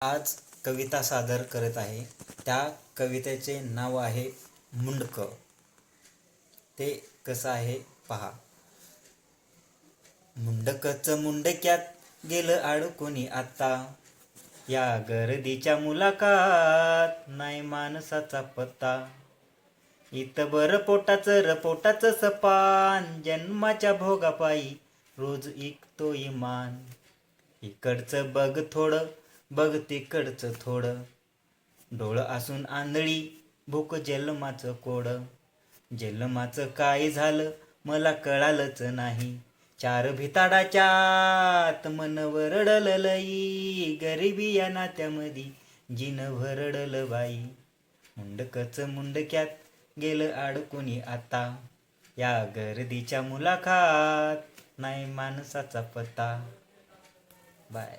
आज कविता सादर करत आहे. त्या कवितेचे नाव आहे मुंडकं. ते कसं आहे पहा. मुंडकच मुंडक्यात गेलं आडू कोणी आता? या गर्दीच्या मुलाकात नाही माणसाचा पत्ता. इथं बर पोटाचं र पोटाचं सपान. जन्माच्या भोगापायी रोज इकतो इमान. इकडचं बघ थोडं बघ तिकडचं थोडं. डोळं असून आंधळी भूक जन्माचं कोड. जन्माचं काय झालं? मला कळालंच नाही. चार भिताडाच्यात मन वरडलं लई. गरिबी या नात्यामधी जिन भरडल बाई. मुंडकच मुंडक्यात गेलं अडकुनी आता. या गर्दीच्या मुलाखात नाही माणसाचा पत्ता. बाय.